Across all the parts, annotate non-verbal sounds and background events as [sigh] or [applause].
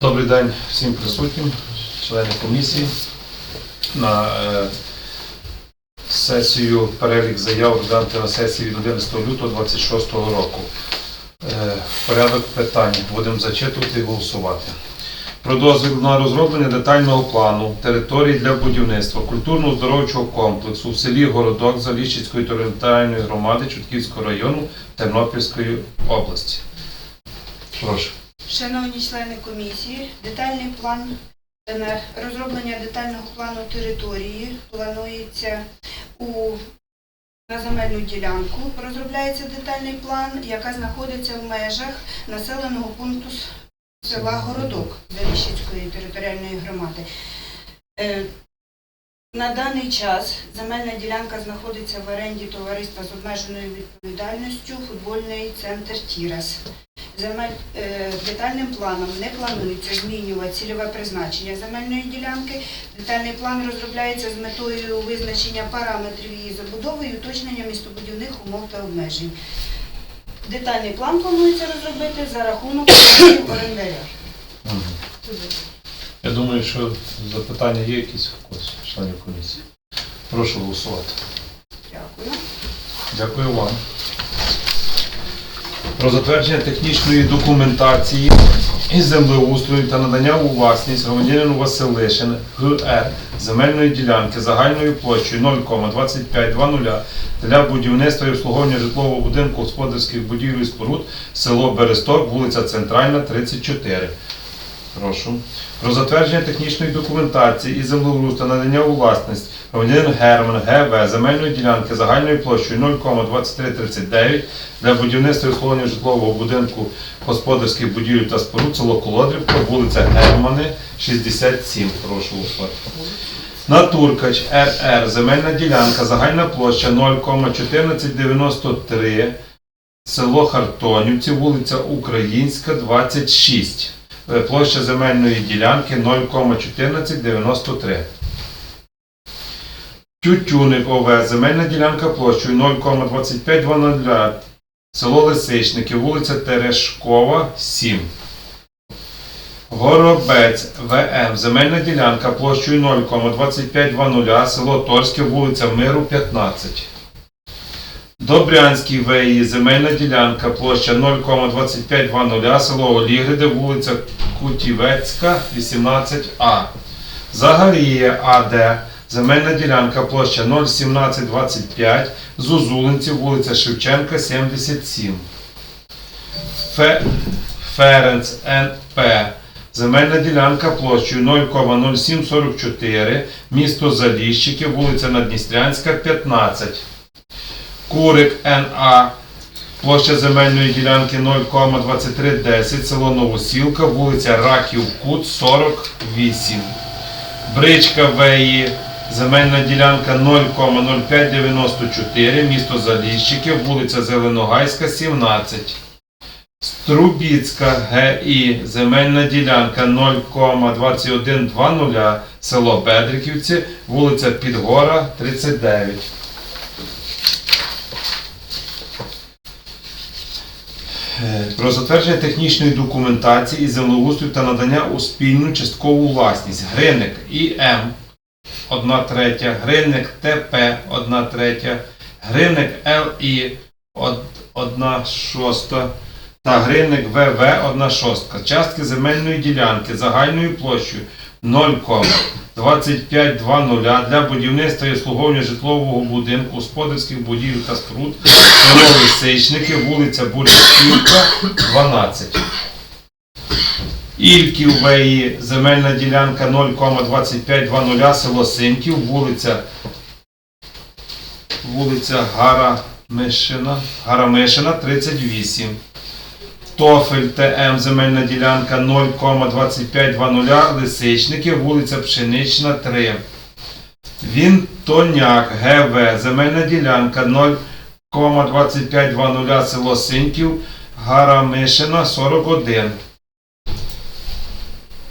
Добрий день всім присутнім, члени комісії. На е, сесію перелік заяв розглянути на сесії від 11 лютого 26 року. Е, порядок питань будемо зачитувати і голосувати. Про дозвіл на розроблення детального плану території для будівництва культурно-оздоровчого комплексу в селі Городок Заліщицької територіальної громади Чутківського району Тернопільської області. Прошу. Шановні члени комісії, детальний план на розроблення детального плану території планується у на земельну ділянку. Розробляється детальний план, яка знаходиться в межах населеного пункту села Городок Заліщицької територіальної громади. На даний час земельна ділянка знаходиться в оренді товариства з обмеженою відповідальністю футбольний центр Тірас. Земель е, детальним планом не планується змінювати цільове призначення земельної ділянки. Детальний план розробляється з метою визначення параметрів її забудови і уточнення містобудівних умов та обмежень. Детальний план планується розробити за рахунок орендаря. Я думаю, що запитання є якісь у когось, членів комісії. Прошу голосувати. Дякую. Дякую вам. Про затвердження технічної документації із землеустрою та надання у власність громадянину Василишин ГР земельної ділянки загальною площею 0,2520 для будівництва і обслуговування житлового будинку господарських будівель і споруд село Бересток, вулиця Центральна, 34. Прошу. Про затвердження технічної документації і землеустрою надання у власність громадянин Герман ГВ земельної ділянки загальною площею 0,2339 для будівництва і обслуговування житлового будинку господарських будівель та споруд село Колодрівка, вулиця Германи, 67. Прошу голосувати. Натуркач РР земельна ділянка загальна площа 0,1493 село Хартонівці, вулиця Українська, 26. Е, Площа земельної ділянки 0,1493. Тютюник ОВ, земельна ділянка площею 0,2520, село Лисичники, вулиця Терешкова, 7. Горобець ВМ, земельна ділянка площею 0,2520, село Торське, вулиця Миру, 15. Добрянський ВІ, земельна ділянка, площа 0,2520, село Олігриде, вулиця Кутівецька, 18А. Загаріє АД, земельна ділянка, площа 0,1725, Зузулинці, вулиця Шевченка, 77. Фе... Ференц НП, земельна ділянка площею 0,0744, місто Заліщики, вулиця Надністрянська, 15. Курик НА. Площа земельної ділянки 0,2310, село Новосілка, вулиця Раків Кут, 48. Бричка ВІ. Земельна ділянка 0,0594, місто Заліщики, вулиця Зеленогайська, 17. Струбіцька ГІ. Земельна ділянка 0,2120, село Бедриківці, вулиця Підгора, 39. Про затвердження технічної документації і землеустрою та надання у спільну часткову власність. Гриник ІМ 1 третя, Гриник ТП 1 третя, Гриник ЛІ 1 шоста та Гриник ВВ 1 шостка. Частки земельної ділянки загальною площею 0,2520 для будівництва і обслуговування житлового будинку, господарських будівель та споруд, село Лисичники, вулиця Буряківка, 12. Ільків ВІ, земельна ділянка 0,2520, село Синьків, вулиця, вулиця Гарамишина, Гарамишина, 38. Тофель ТМ, земельна ділянка 0,2520, Лисичники, вулиця Пшенична, 3. Вінтоняк ГВ, земельна ділянка 0,2520, село Синьків, Гарамишина, 41.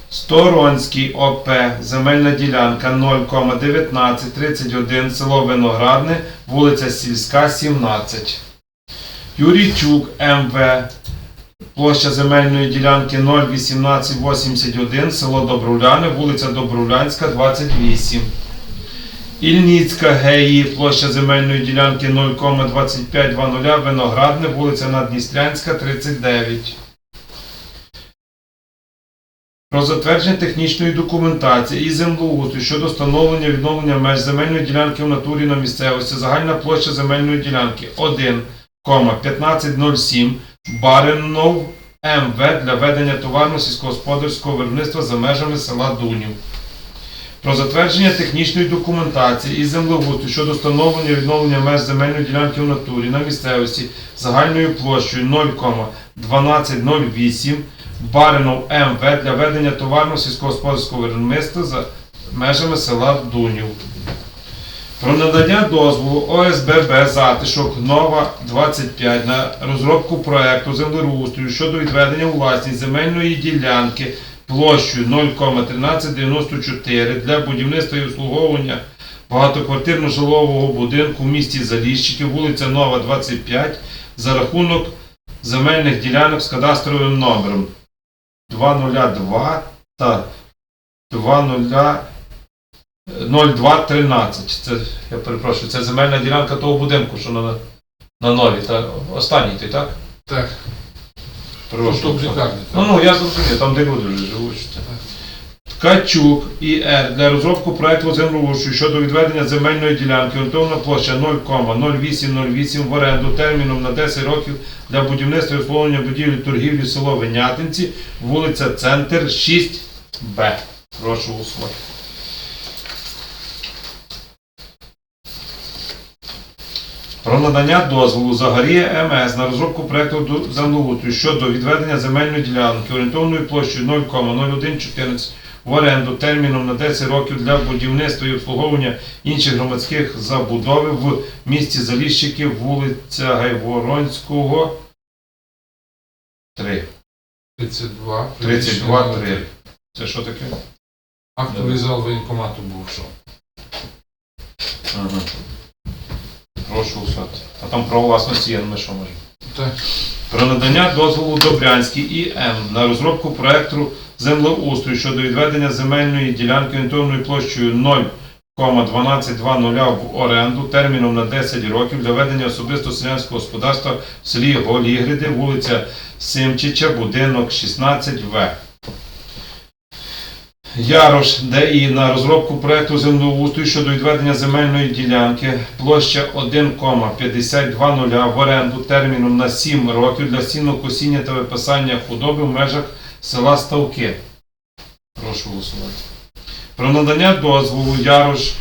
Сторонський ОП, земельна ділянка 0,1931, село Виноградне, вулиця Сільська, 17. Юрійчук МВ, Площа земельної ділянки 01881, село Добруляни, вулиця Добрулянська, 28. Ільніцька ГЕІ, площа земельної ділянки 0,2520, Виноградне, вулиця Надністрянська, 39. Про затвердження технічної документації і землеустрою щодо встановлення відновлення меж земельної ділянки в натурі на місцевості. Загальна площа земельної ділянки 1,1507 Баринов МВ для ведення товарно сільськогосподарського виробництва за межами села Дунів. Про затвердження технічної документації і землеустрою щодо встановлення і відновлення меж земельної ділянки в натурі на місцевості загальною площею 0,1208 Баринов МВ для ведення товарно сільськогосподарського виробництва за межами села Дунів. Про надання дозволу ОСББ затишок Нова 25 на розробку проекту землеустрою щодо відведення у власність земельної ділянки площею 0,1394 для будівництва і обслуговування багатоквартирно-жилового будинку в місті Заліщики, вулиця Нова 25 за рахунок земельних ділянок з кадастровим номером 202 та 20 0213. Це, я перепрошую, це земельна ділянка того будинку, що на, на нові. Та, останній ти, так? Так, Прошу. Ну, ну, я зрозумів, там де люди вже живуть. що це. Ткачук ІР для розробку проекту землеустрою щодо відведення земельної ділянки орієнтовна площа 0,0808 в оренду терміном на 10 років для будівництва і обслуговування будівлі торгівлі село Винятинці, вулиця Центр 6Б. Прошу голосувати. Про надання дозволу Загарія МС на розробку до- землеустрою щодо відведення земельної ділянки орієнтовною площею 0,0114 в оренду терміном на 10 років для будівництва і обслуговування інших громадських забудов в місті Заліщиків, вулиця Гайворонського, 3. 32. 32, 3. Це що таке? Актовий зал воєнкомату був що. Ага. Прошу усати. А там право власності є, ну ми що можемо? Так. Про надання дозволу Добрянській ІМ на розробку проекту землеустрою щодо відведення земельної ділянки орієнтовною площею 0,1220 в оренду терміном на 10 років для ведення особисто селянського господарства в селі Голігриди, вулиця Симчича, будинок 16В. Ярош ДІ на розробку проекту землеустрою щодо відведення земельної ділянки площа 1,5200 в оренду терміном на 7 років для сінокосіння та випасання худоби в межах села Ставки. Прошу голосувати. Про надання дозволу Ярош е,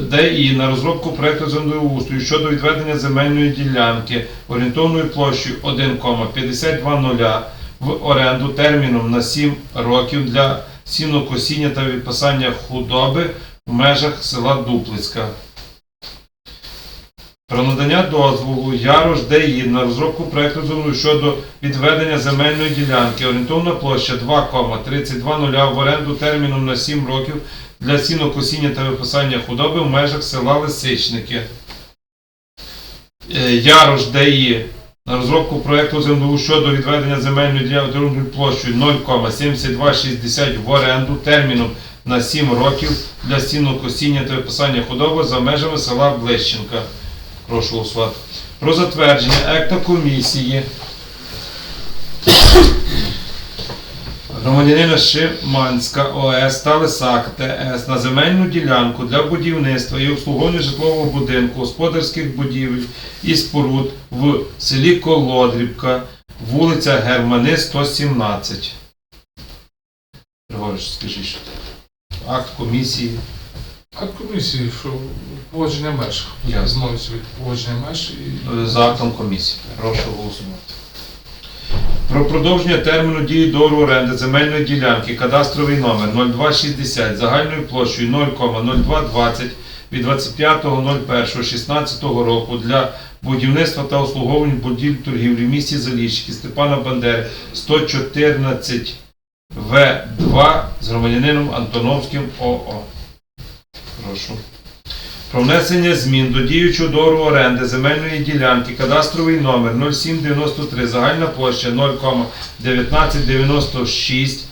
ДІ на розробку проекту землеустрою щодо відведення земельної ділянки орієнтовною площею 1,5200 в оренду терміном на 7 років для сінокосіння та відпасання худоби в межах села Дуплицька. Про надання дозволу Ярош ДІ на розробку проекту землі щодо відведення земельної ділянки орієнтовна площа 2,3200 в оренду терміном на 7 років для сінокосіння та випасання худоби в межах села Лисичники. Е, Ярош ДІ на розробку проекту землю щодо відведення земельної ділянки площею 0,7260 в оренду терміном на 7 років для сінокосіння та виписання худоби за межами села Блищенка. Прошу голосувати. Про затвердження екта комісії громадянина Шиманська ОС та Лисак ТС на земельну ділянку для будівництва і обслуговування житлового будинку, господарських будівель і споруд в селі Колодрівка, вулиця Германи, 117. Григорич, скажіть, що це? акт комісії. А комісії, що поводження меж. Ясно. Зновуся від поводження меж і За актом комісії. Прошу голосувати. Про продовження терміну дії договору оренди земельної ділянки, кадастровий номер 0260 загальною площею 0,0220 від 25.01.16 року для будівництва та обслуговування будівель торгівлі в місті Заліщики Степана Бандери 114 В2 з громадянином Антоновським ОО. Прошу. Про внесення змін до діючого договору оренди земельної ділянки, кадастровий номер 0793, загальна площа 0,1996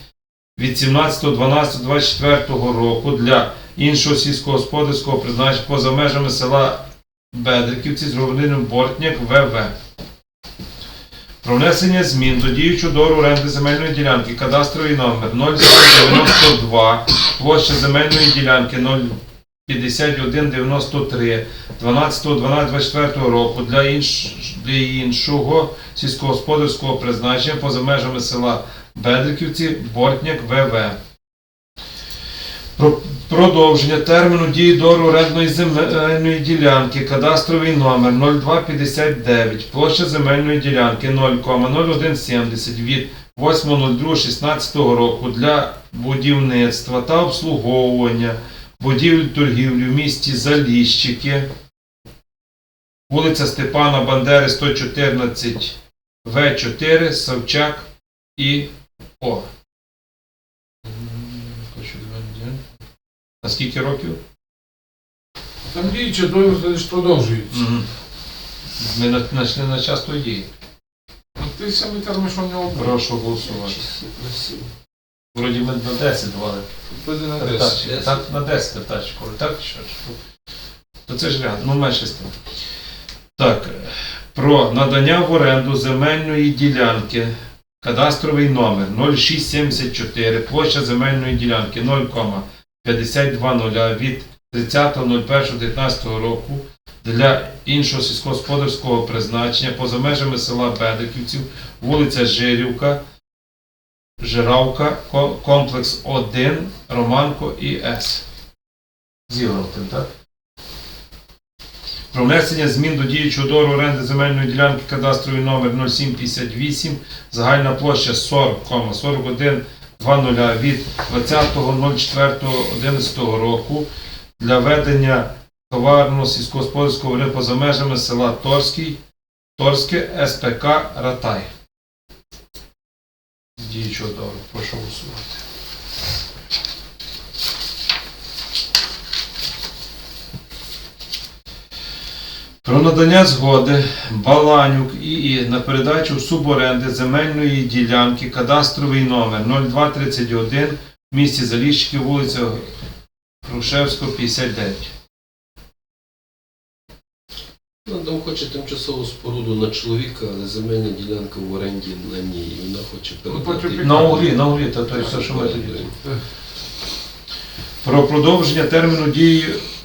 від 17.12.24 року для іншого сільськогосподарського призначення поза межами села Бедриківці з громадянином Бортняк ВВ. Про внесення змін до діючого договору оренди земельної ділянки, кадастровий номер 0792, площа земельної ділянки 05193, 12.12.24 року для, інш, для іншого сільськогосподарського призначення поза межами села Бедриківці, Бортняк, ВВ. Про продовження терміну дії договору орендної земельної ділянки, кадастровий номер 0259, площа земельної ділянки 0,0170 від 8.02.16 року для будівництва та обслуговування будівель торгівлі в місті Заліщики, вулиця Степана Бандери, 114 В4, Савчак і О. На скільки років? Там ж продовжується. Ми на, на, час тої дії. Ну, Ти самі термін, що в нього. Прошу голосувати. Вроді ми на 10 давали. Буде на 10. Тертачки. Так, на 10 тертачку. Так, що ж? То це ж ряд, ну менше з тим. Так, про надання в оренду земельної ділянки. Кадастровий номер 0674, площа земельної ділянки 0,5200 від 30.01.19 року для іншого сільськогосподарського призначення поза межами села Бедриківців, вулиця Жирівка, Жиравка, комплекс 1, Романко і С. Зіграв так? Про внесення змін до діючого договору оренди земельної ділянки кадастровий номер 0758, загальна площа 40,4120 від 20.04.11 року для ведення товарного сільськогосподарського виробництва поза межами села Торський, Торське СПК Ратай. Діючого договору. Прошу голосувати. Про надання згоди Баланюк ІІ на передачу суборенди земельної ділянки кадастровий номер 0231 в місті Заліщики, вулиця Грушевського, 59. Ну, там хоче тимчасову споруду на чоловіка, але земельна ділянка в оренді на ній. І Вона хоче потім передати. На углі, на углі, то, той все, що ми тоді. Про продовження терміну дії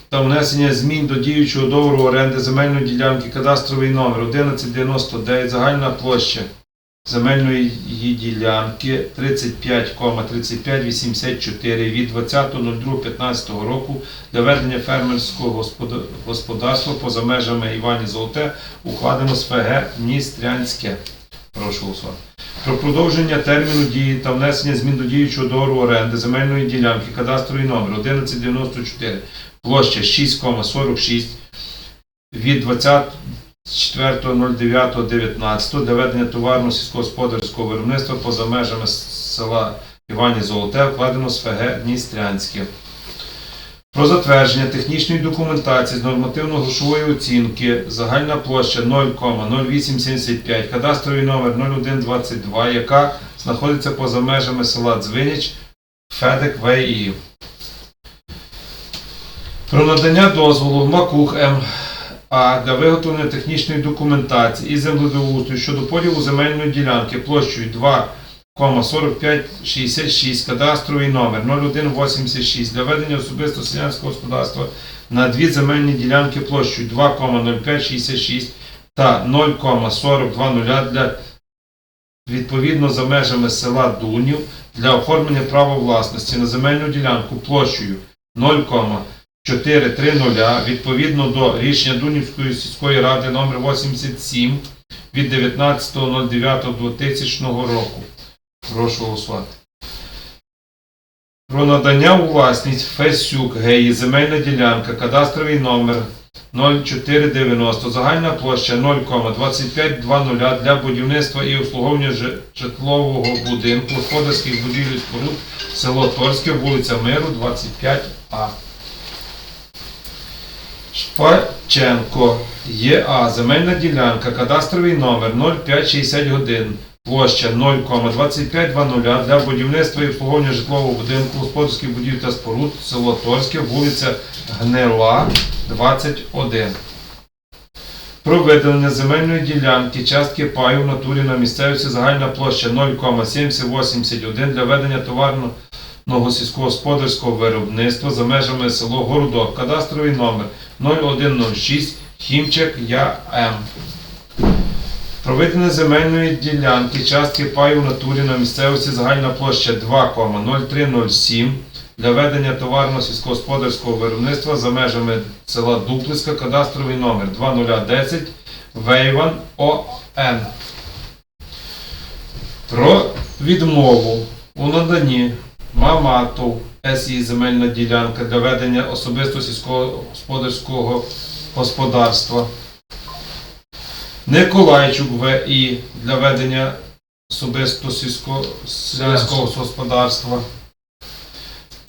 та внесення змін до діючого договору оренди земельної ділянки кадастровий номер 1199, загальна площа земельної ділянки 35,3584 від 20.02.15 року для ведення фермерського господарства поза межами Івані Золоте укладено з ФГ Дністрянське. Прошу голосувати. Про продовження терміну дії та внесення змін до діючого договору оренди земельної ділянки кадастровий номер 1194, площа 6,46 від 24.09.19 для ведення товарно сільськогосподарського виробництва поза межами села Івані Золоте вкладено з ФГ Дністрянське. Про затвердження технічної документації з нормативно-грошової оцінки загальна площа 0,0875, кадастровий номер 0122, яка знаходиться поза межами села Дзвинич, Федек ВІ. Про надання дозволу Макух МА для виготовлення технічної документації і землеустрою щодо поділу земельної ділянки площею 2,4566, кадастровий номер 0186 для ведення особисто селянського господарства на дві земельні ділянки площею 2,0566 та 0,4020 для відповідно за межами села Дунів для оформлення права власності на земельну ділянку площею 0,430 відповідно до рішення Дунівської сільської ради номер 87 від 19.09.2000 року. Прошу голосувати. Про надання у власність Фесюк ГЕї земельна ділянка, кадастровий номер 0490, загальна площа 0,2520 для будівництва і обслуговування житлового будинку, господарських будівель споруд, село Торське, вулиця Миру, 25А. Паченко ЄА, земельна ділянка, кадастровий номер 0561, площа 0,2520 для будівництва і обслуговування житлового будинку, господарських будівель та споруд, село Торське, вулиця Гнила, 21. Про виділення земельної ділянки, частки паю в натурі на місцевості загальна площа 0,7081 для ведення товарного сільськогосподарського виробництва за межами село Городок, кадастровий номер 0106 Хімчик Я.М. Проведення земельної ділянки, частки паю в натурі на місцевості загальна площа 2,0307 для ведення товарно сільськогосподарського виробництва за межами села Дуплиська, кадастровий номер 2010 Вейван ОН. Про відмову у наданні Маматов СІ земельна ділянка для ведення особисто сільськогосподарського господарства. Николайчук ВІ для ведення особисто сільсько- селянського господарства.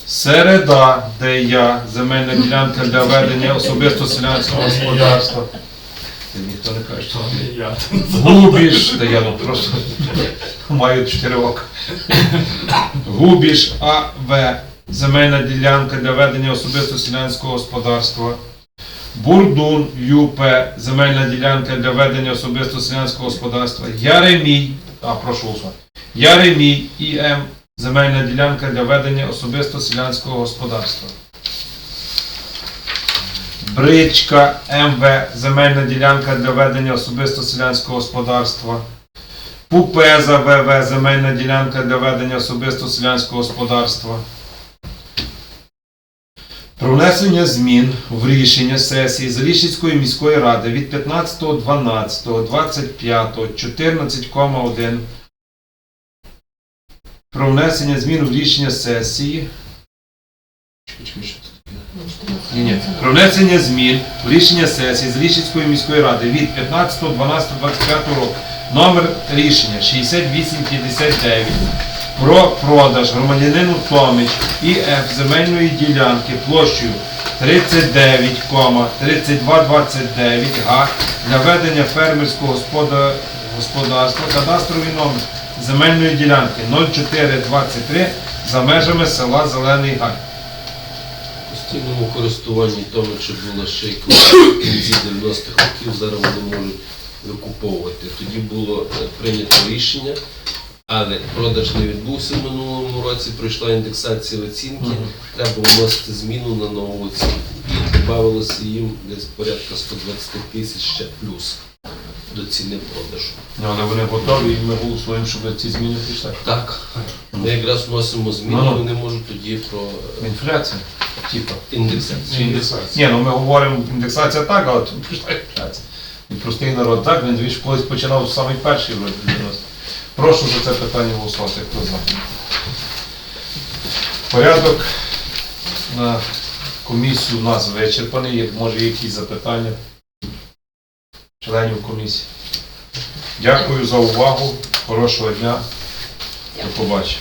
Середа, де я, земельна ділянка для ведення особисто селянського господарства. Це Ніхто не каже, що ти. Губіш, де я ну просто маю чотири ока. Губіш АВ, земельна ділянка для ведення особисто селянського господарства. Бурдун ЮП, земельна ділянка для ведення особисто селянського господарства. Яремій, а прошу. Яремій ІМ, земельна ділянка для ведення особисто селянського господарства. Бричка МВ, земельна ділянка для ведення особисто селянського господарства. Пупеза ВВ, земельна ділянка для ведення особисто селянського господарства. Про внесення змін в рішення сесії Заліщицької міської ради від 15.12.25 14,1 про внесення змін в рішення сесії. Чекай, чекай? Ні, ні. Про внесення змін в рішення сесії з Заліщицької міської ради від 15.12.25 року. Номер рішення 6859 про продаж громадянину Томич ІФ земельної ділянки площею 39,3229 га для ведення фермерського господа- господарства кадастровий номер земельної ділянки 0423 за межами села Зелений Гай. Постійному користуванні Томича була ще й в кінці 90-х років, зараз вони можуть викуповувати. Тоді було е, прийнято рішення, але продаж не відбувся в минулому році, пройшла індексація оцінки, треба вносити зміну на нову оцінку. І додавалося їм десь порядка 120 тисяч ще плюс до ціни продажу. Ну, але вони готові і ми голосуємо, щоб ці зміни пішли. Так, ми якраз вносимо зміни, вони можуть тоді про е, Інфляція. Типа. індексацію. Індексація. Ні, ну ми говоримо індексація так, але тут [laughs] пішла інфляція. І простий народ так, він ж колись починав самий перший 90. Прошу за це питання голосувати, хто за. Порядок на комісію у нас вичерпаний. Може якісь запитання членів комісії. Дякую за увагу. Хорошого дня. До побачення.